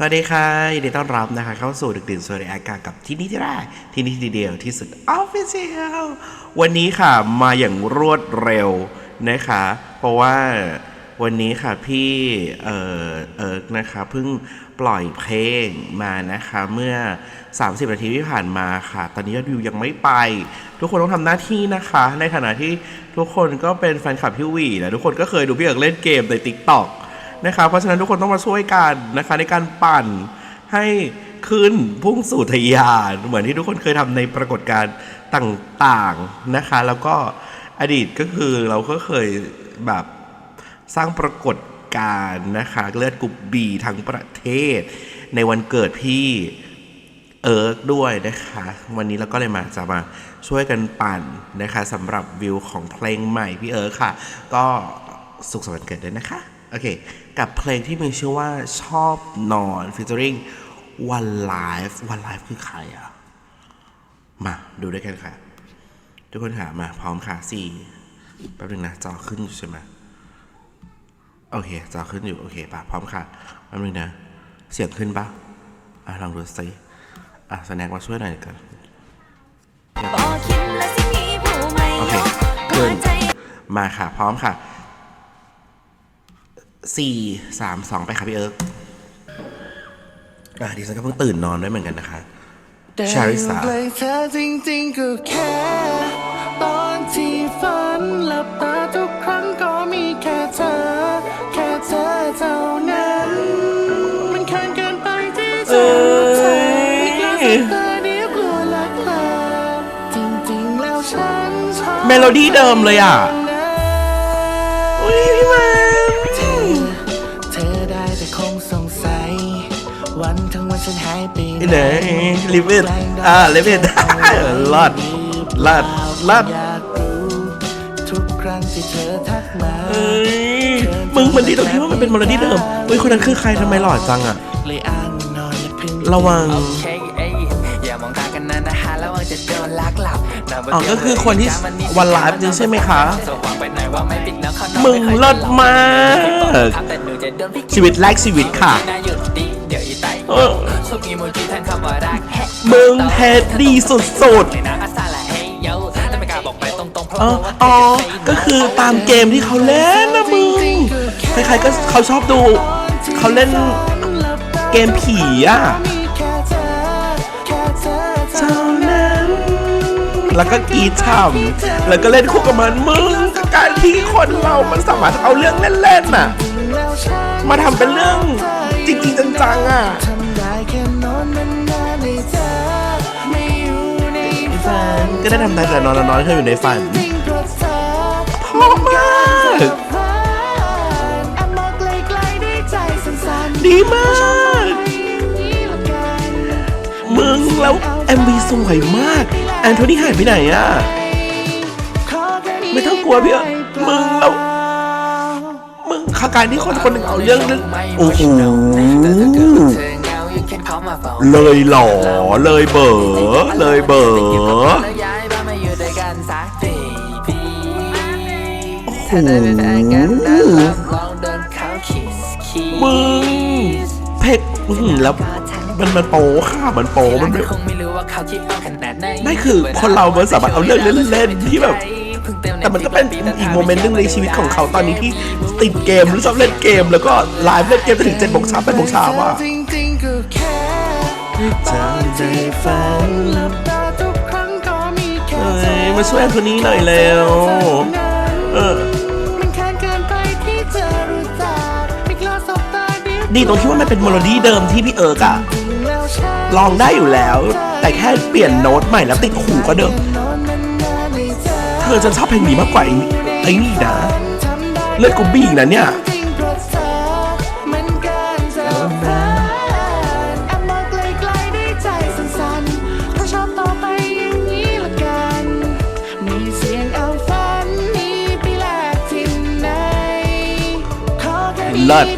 สวัสดีค่ะยินดีต้อนรับนะคะ เข้าสู่ดึกดื่นสวัสดีอากาศกับที่นี่ที่แรกที่นี่ที่เดียวที่สุดออฟฟิเชียลวันนี้ค่ะมาอย่างรวดเร็วนะคะ เพราะว่าวันนี้ค่ะพี่เออเอิร์กนะคะเพิ่งปล่อยเพลงมานะคะ เมื่อ 30 นาทีที่ผ่านมาค่ะ ตอนนี้ยอดวิวยังไม่ไป ทุกคนต้องทำหน้าที่นะคะ ในฐานะที่ทุกคนก็เป็นแฟนคลับพี่วีและทุกคนก็เคยดูพี่เอิร์กเล่นเกมใน TikTok นะครับเพราะฉะนั้นทุกคนต้องมาช่วยกันนะคะ ในการปั่นให้ขึ้นพุ่งสู่ทะยานเหมือนที่ทุกคนเคยทำในปรากฏการณ์ต่างๆนะคะ แล้วก็อดีตก็คือเราก็เคยแบบสร้างปรากฏการณ์นะคะเลือดกรุ๊ปบีทั้งประเทศ ในวันเกิดพี่เอิร์กด้วยนะคะ วันนี้เราก็เลยมาจะมาช่วยกันปั่นนะคะสำหรับวิวของเพลงใหม่พี่เอิร์กค่ะ ก็สุขสันต์วันเกิดด้วยนะคะ โอเค กับเพลงที่มีชื่อว่าชอบนอน featuring One Life One Life คือใครอะ มาดูด้วยกันค่ะ ทุกคนค่ะ มาพร้อมค่ะสี่แป๊บนึงนะ จอขึ้นอยู่ใช่ไหมโอเค จอขึ้นอยู่ โอเคปะพร้อมค่ะแป๊บนึงนะ เสียงขึ้นปะอะ ลองดูสิอะสแน็คมาช่วยหน่อยกันบอกคิดและสิ่งนี้ผู้ไม่โอเคยอมขึ้นหัวใจมาค่ะ พร้อมค่ะ สี่สามสองไปค่ะพี่เอิร์กอะดิฉันก็เพิ่งตื่นนอนด้วยเหมือนกันนะคะแต่ชาริสาอยู่ใกล้เธอจริงๆก็แค่ ตอนที่ฝันหลับตาทุกครั้งก็มีแค่เธอ แค่เธอเท่านั้น มันเคินเกินไปที่จะรู้เธอไม่กล้าสบตาเดี๋ยวกลัวลักลอบจริงๆแล้วฉันชอบ เมโลดี้เดิมเลยอะ ไปไหนลิมิตอ่าลิมิตลอดลอดลอดอยากรู้ทุกครั้งที่เธอทักมาเอ้ยมึงมันดีตรงที่ว่ามันเป็นเมโลดี้เดิมเฮ้ยคนนั้นคือใครทำไมหล่อจังอะเลยอ้างนอนและพึ่งระวังโอเคเอ้ยอย่ามองตากันนานนะฮะแล้วว่าจะโดนลักหลับอ๋อก็คือคนที่วันไลฟ์จริงใช่ไหมคะสว่างไปหน่อยว่าไม่ปิดแล้วเขานอนมึงไค่อยเลิศมากแต่หนูจะโดนพี่ชีวิตแรกชีวิตค่ะ น่าหยุดดิเดี๋ยวอีไตเออชอบอีโมจิแทนคำว่ารักแฮะมึงเทสดีสุดเลยนะอาซาละเฮยโยแต่ไม่กล้าบอกไปตรงๆเพราะๆอ๋อว่าอ๋อ ก็คือตามเกมที่เขาเล่นนะมึง ใครๆก็เขาชอบดู เขาเล่นเกมผีอะมีแค่เธอแค่เธอเท่าเท่านั้นแล้วก็กรีดช่ำแล้วก็เล่นคู่กับมันมึงกับการที่คนเรามันสามารถเอาเรื่องเล่นๆน่ะแล้วฉันมาทำเป็นเรื่องจริงๆจังๆอะ ก็ได้ทำได้แต่นอนแล้วนอนให้อยู่ในฝันจริงๆเพราะเธอเพราะมากแอบมองไกลๆด้วยใจสั่นๆดีมากนี่ละกันมึงแล้ว MV สวยมาก แอนโทนีหายไปไหนอะขอแค่นี้ไม่ต้องกลัวพี่อะมึงแล้วมึงขาการที่คนคนหนึ่งเอาเรื่องนั้นโอ้โหแต่ถ้าเกิดว่าเธอเหงาอย่าเขียนเขามาเฝ้าเลยหล่อเลยเบอเลยเบอ ถ้าได้เป็นแฟนกันนะลองเดินเข้าคิสคิสมึงเพกอื้อหือแล้วมันมันโปค่ะมันโปมันไม่คงไม่รู้ว่าเขาคิดเอาขนาดไหนไม่คือคนเรามันสามารถเอาเรื่องเล่นๆที่แบบ แต่มันก็เป็นอีกโมเมนต์หนึงในชีวิตของเขาตอนนี้ที่ติดเกมหรือชอบเล่นเกม แล้วก็ไลฟ์เล่นเกมจนถึงเจ็ดโมงเช้าแปดโมงเช้าอะ จริงๆก็แค่ตอนที่ฝันหลับตาทุกครั้งก็มีแค่เอ้เธอยมาช่วยคนนี้หน่อยเร็ว เออ ดีตรงที่ว่ามันเป็นโมโลดี้เดิมที่พี่เอิร์กอะลองได้อยู่แล้ว แต่แค่เปลี่ยนโน้ตใหม่แล้วติดหูก็เดิม เธอจะชอบเพลงนี้มากกว่าไอ้นี่นะเลือดกูบี้นะเนี่ยเลิศ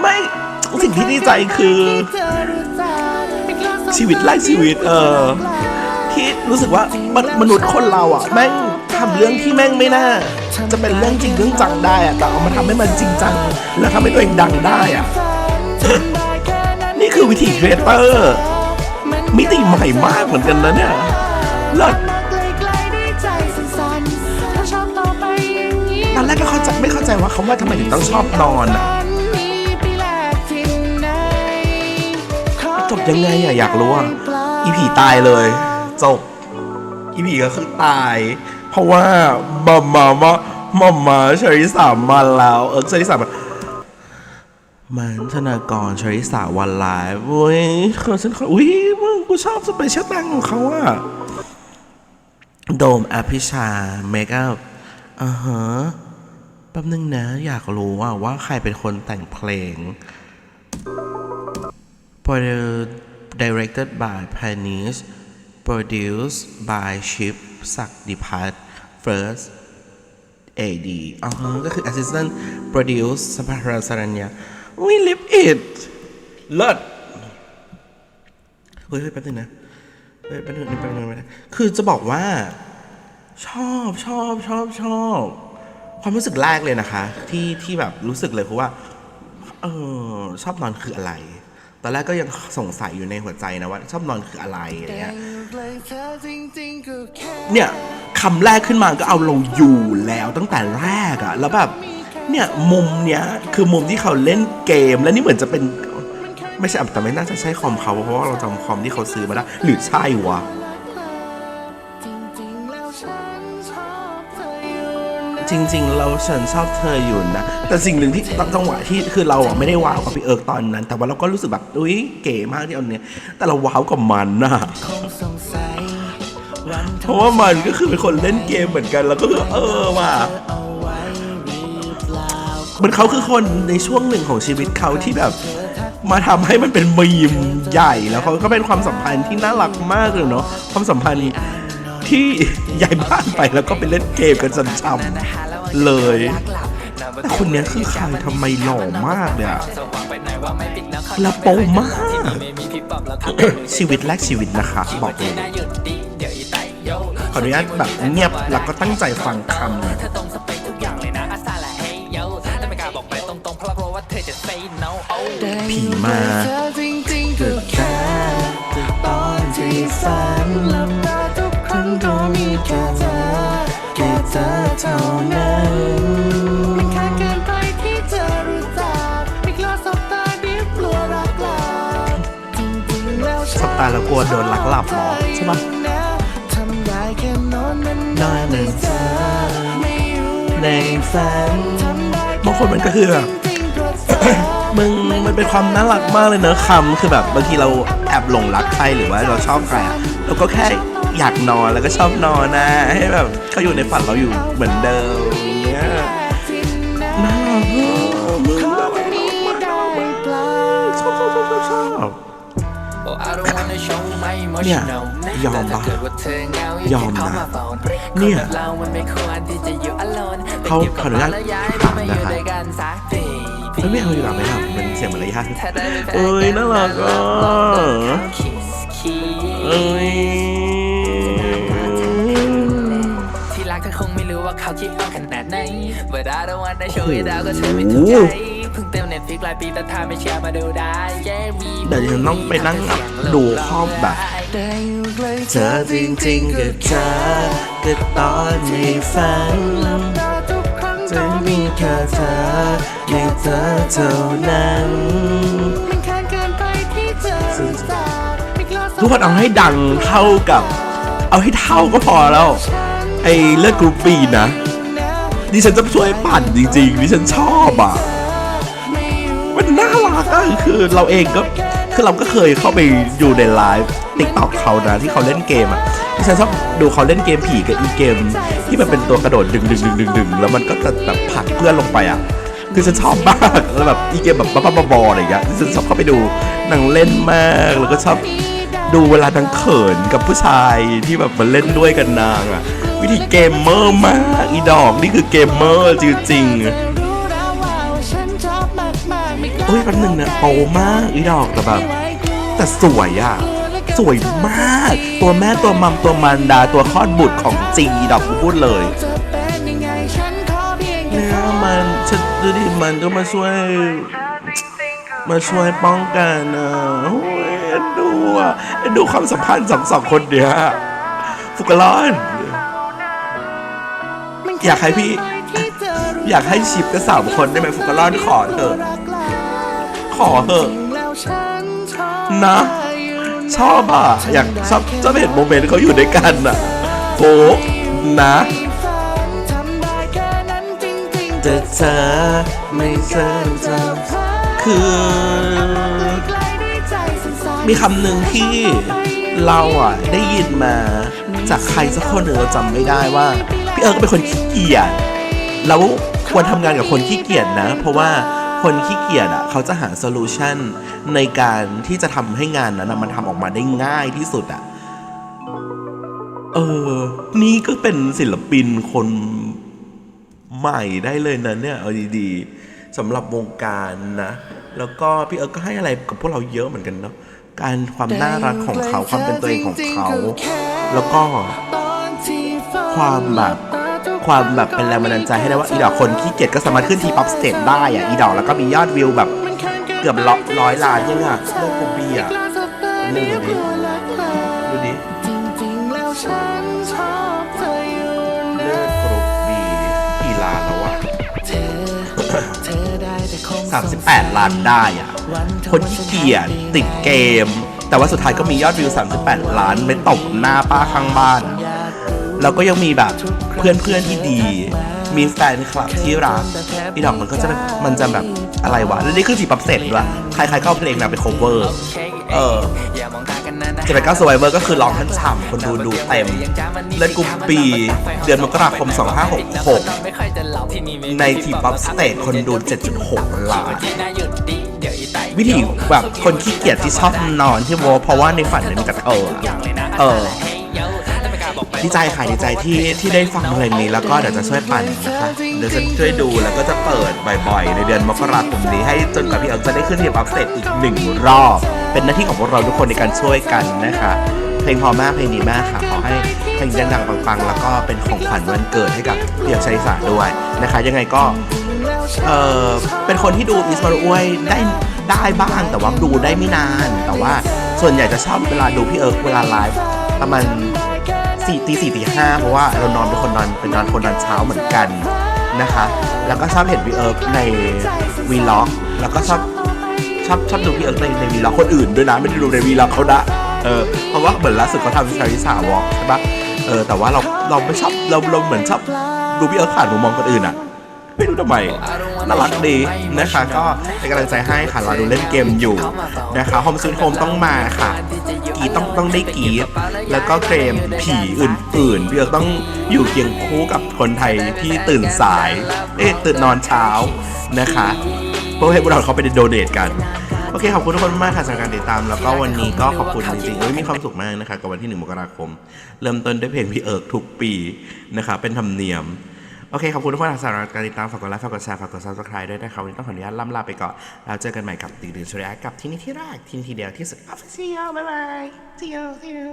ไม่สิ่งที่ดีใจคือ ชีวิตไล่ชีวิต เออที่รู้สึกว่ามนมนุษย์คนเราอะ แม่งทำเรื่องที่แม่งไม่น่า จะเป็นเรื่องจริงเรื่องจังได้อะแต่เอามาทำให้มันจริงจัง แล้วทำให้ตัวเองดังได้อะ นี่คือวิธีครีเอเตอร์มิติใหม่มากเหมือนกันนะเนี่ยเลิศตอนแรกก็เข้าใจไม่เข้าใจว่าเขาว่าทำไมถึงต้องชอบนอนอะ จบยังไงอะอยากรู้อะอีผีตายเลย จบ อีผีก็คือตาย เพราะว่ามัมมามามัมมาชริสามาแล้ว เออชริสามามันธนากรชริสาวันไลฟ์เว้ยคือฉันขออุ้ยมึงกูชอบสเปเชียลตังของเขาอะโดมอภิชาเมคอัพอ่าฮะแป๊บนึงนะ อยากรู้ว่าว่าใครเป็นคนแต่งเพลง directed by Panis produced by Chip ศักดิพัฒน์ first AD อ๋อก็คือ assistant produce สภารสรัญญา we live it เลิศเฮ้ยเฮ้ยแป๊บนึงนะเฮ้ยแป๊บนึงแป๊บนึงแป๊บนึงคือจะบอกว่า ชอบชอบชอบชอบ ความรู้สึกแรกเลยนะคะ ที่ที่แบบรู้สึกเลยคือว่า เออชอบนอนคืออะไร ตอนแรกก็ยังสงสัยอยู่ในหัวใจนะว่าชอบนอนคืออะไรอะไรเงี้ยเนี่ยคำแรกขึ้นมาก็เอาเราอยู่แล้วตั้งแต่แรกอะแล้วแบบเนี่ยมุมเนี้ยคือมุมที่เขาเล่นเกมแล้วนี่เหมือนจะเป็น ไม่ใช่แต่ไม่น่าจะใช่คอมเขาเพราะว่าเราจำคอมที่เขาซื้อมาได้หรือใช่วะ จริง ๆ เราฉันชอบเธออยู่นะ แต่สิ่งหนึ่งที่ตอนจังหวะที่คือเราอะไม่ได้ว้าวกับพี่เอิร์กตอนนั้น แต่ว่าเราก็รู้สึกแบบอุ้ยเก๋มากที่เอาเนี้ยแต่เราว้าวกับมันนะเพราะว่ามันก็คือเป็นคนเล่นเกมเหมือนกัน แล้วก็คือเออว่ะเหมือนเขาคือคนในช่วงหนึ่งของชีวิตเขาที่แบบมาทำให้มันเป็นมีมใหญ่แล้วเขาก็เป็นความสัมพันธ์ที่น่ารักมากเลยเนาะความสัมพันธ์ ที่ย้ายบ้านไปแล้วก็ไปเล่นเกมกันจนช้ำเลยแต่คนนี้คือใครทำไมหล่อมากเลยอะแล้วโปมาก ชีวิตแรกชีวิตนะคะ บอกเลยขออนุญาตแบบเงียบแล้วก็ตั้งใจฟังคำหน่อยเธอตรงสเปคทุกอย่างเลยนะอาซาละเฮยโยแต่ไม่กล้าเพราะกลัวว่าเธอจะ say no โอ้ผีมาจริงๆก็แค่ตอนที่ฝัน เธอเท่านั้นมันแค่เกินไปที่เธอรู้จักไม่กล้าสบตาเดียวกลัวรักหลับจริงๆแล้วฉันสบตาแล้วกลัวโดนลักหลับเหรอใช่ปะ ทำได้แค่นอนมันนอนหนึ่งเธอไม่อยู่ในฝันทำได้บางคนมันก็คือแบบ จริงๆก็เธอ มึงมันเป็นความน่ารักมากเลยเนอะคำคือแบบบางทีเราแอบหลงรักใครหรือว่าเราชอบใครอะเราก็แค่อยากนอนแล้วก็ชอบนอนนะให้แบบ เขาอยู่ในฝันเราอยู่เหมือนเดิมเนี่ยนั่น่รักมากาอบชอบชอบชอบชอบเหยอมปะยอมนะเนี่ยเขาขออนุญาตถามนะคะไม่เอาอยู่หรอไม่ทำมันเสียงมันระยะเอ้ยน่ารักอะเอ้ย เขาคิดเอาขนาดไหน But I don't wanna show it ดาวก็เธอไม่โอ้ถูกโหใจเพิ่งเต็มเน็ตฟิกหลายปีแต่ถ้าไม่เชื่อมาดูได้ Yeah me เดี๋ยวฉันต้องไปนั่งดูข้อแบบได้อยู่ใกล้เธอจริงๆก็เธอก็ตอนในฝันหลับตาทุกครั้งจะมีแค่เธอมีเธอเท่านั้นมันแค่เกินไปที่เธอรู้จักไม่กล้าสบทุกคนเอาให้ดังเท่ากับ เอาให้เท่าก็พอแล้ว ไอเลือดกรุ๊ปบีนะดิฉันจะช่วยปั่นจริงๆดิฉันชอบอะมันน่ารักอะคือเราเองก็คือเราก็เคยเข้าไปอยู่ในไลฟ์ติ๊กต็อกเขานะที่เขาเล่นเกมอะดิฉันชอบดูเขาเล่นเกมผีกับอีเกม ที่มันเป็นตัวกระโดดดึงดึงดึงดึงดึงแล้วมันก็จะแบบผลักเพื่อนลงไปอะคือฉันชอบมากแล้วแบบอีเกมแบบบ้าๆบอๆอะไรอย่างเงี้ยดิฉันชอบเข้าไปดูนางเล่นมากแล้วก็ชอบดูเวลานางเขินกับผู้ชายที่แบบมาเล่นด้วยกันนางอะ วิธีเกมเมอร์มาก อีดอกนี่คือเกมเมอร์จริงๆเอ้ยแป๊บนึงนะโตมากอีดอกแต่แบบแต่สวยอะสวยมาก ตัวแม่ตัวมัมตัวมันดาตัวคลอดบุตรของจริงอีดอกพูดเลยเนี่ยมันฉันดูดิมันก็มาช่วย มาช่วยป้องกันอะโอ้ยดูอะดูความสัมพันธ์สองสองคนเนี้ยฟุกลอน อยากให้พี่ อยากให้ชิปกับสามคนได้ไหมฟุกลอนขอเถอะ ขอเถอะนชอนะ ชอบอะ อยากชอบชอบเห็นโมเมนต์เขาอยู่ด้วยกันอะโอ้นะฝันทำได้แค่นั้นจะเธอไม่เจอเธอคือ มีคำหนึ่งที่เราอะได้ยินมาจากใครสักคนหนึ่งเราจำไม่ได้ว่า พี่เอิร์กเป็นคนขี้เกียจแล้วควรทำงานกับคนขี้เกียจนะ เพราะว่าคนขี้เกียจอะเขาจะหาโซลูชันในการที่จะทำให้งานนั้นมันทำออกมาได้ง่ายที่สุดอะเออ นี่ก็เป็นศิลปินคนใหม่ได้เลยนะเนี่ยเอาดีๆสำหรับวงการนะ แล้วก็พี่เอิร์กก็ให้อะไรกับพวกเราเยอะเหมือนกันเนาะการความน่ารักของเขาความเป็นตัวเองของเขา แล้วก็ ความแบบความแบบเป็นแรงบันดาลใจให้ได้ว่าอีดอกคนขี้เกียจก็สามารถขึ้นทีป๊อปสเตจได้อะอีดอกแล้วก็มียอดวิวแบบเกือบร้อยล้านยังอะเลิกกูบีอะดูดิดูดิจริงๆแล้วฉันชอบเธออยู่เลิกรุ๊ปบีกี่ล้านแล้วอะเธอเธอได้แต่คง38ล้านได้อะคนขี้เกียจติดเกม แต่ว่าสุดท้ายก็มียอดวิว 38 ล้านไปตบหน้าป้าข้างบ้านอะ แล้วก็ยังมีแบบเพื่อนๆที่ดี มีแฟนคลับที่รักอีดอกมันก็จะมันจะแบบอะไรวะแล้วนี่คือสีปับเสร็จด้วยใครๆก็เอาเพลงนางไป cover เอออย่ามอจะเป็นก้าวสไวเวอร์ก็คือร้องทั้งฉ่ำคนดูดูเต็มเล่นกลุ่มปี เดือนมกราคม 2566ไม่ค่อยจะหลับที่นี่ไม่มีในทีป๊อปสเตจคนดู 7.6 ล้านที่น่าหยุดดิเดี๋ยวอีไตวิธีแบบคนขี้เกียจที่ชอบนอนที่โวเพราะว่าในฝันมันมีแต่เออเออ ดีใจค่ะดีใจที่ที่ได้ฟังเพลงนี้แล้วก็เดี๋ยวจะช่วยปั่นนะคะเดี๋ยวจะช่วยดูแล้วก็จะเปิดบ่อยๆ ในเดือนมกราคมนี้ให้จนกว่าพี่เอิร์กจะได้ขึ้นทีป๊อปสเตอีกหนึ่งรอบ เป็นหน้าที่ของพวกเราทุกคนในการช่วยกันนะคะเพลงพอมากเพลงดีมากค่ะขอให้เพลงดังๆปังๆ แล้วก็เป็นของขวัญวันเกิดให้กับเพี่เอิร์ชัยสาด้วยนะคะ ยังไงก็เออเป็นคนที่ดูอิสมารุอ้วยได้ได้บ้างแต่ว่าดูได้ไม่นาน แต่ว่าส่วนใหญ่จะชอบเวลาดูพี่เอิร์กเวลาไลฟ์ประมาณ สี่ตีสี่ตีห้าเพราะว่าเรานอนเป็นคนนอนเป็นนอนคนนอนเช้าเหมือนกันนะคะ แล้วก็ชอบเห็นพี่เอิร์กในวีล็อก แล้วก็ชอบชอบชอบดูพี่เอิร์กในในวีล็อกคนอื่นด้วยนะ ไม่ได้ดูในวีล็อกเขานะเออเพราะว่าเหมือนล่าสุดเขาทำชาริสาวอล์กใช่ปะเออแต่ว่าเราเราไม่ชอบเราเราเหมือนชอบดูพี่เอิร์กผ่านมุมมองคนอื่นอะไม่รู้ทำไม น่ารักดีนะคะก็เป็นกำลังใจให้ค่ะเราดูเล่นเกมอยู่นะคะโฮมซูนโฮมต้องมาค่ะกีต้องต้องได้กีแล้วก็เกมผีอื่นๆพี่เอิร์กต้องอยู่เคียงคู่กับคนไทยที่ตื่นสาย เอ๊ะตื่นนอนเช้านะคะเพื่อให้พวกเราเขาไปโดเนทกันโอเคขอบคุณทุกคนมากค่ะสำหรับการติดตาม แล้วก็วันนี้ก็ขอบคุณจริงๆมีความสุขมากนะคะกับวันที่ 1 มกราคม เริ่มต้นด้วยเพลงพี่เอิร์กทุกปีนะคะเป็นธรรมเนียม โอเค ขอบคุณทุกคนสำหรับการติดตาม ฝากกดไลค์ ฝากกดแชร์ ฝากกดซับสไคร b e ด้วยนะครับวันนี้ต้องขออนุญาตล่ำลาไปก่อน แล้วเจอกันใหม่กับตีดื่นชริยะกับที่นี่ที่แรกที่นี่ที่เดียวที่สุดออฟฟิเชียลบ๊ายบาย See you See you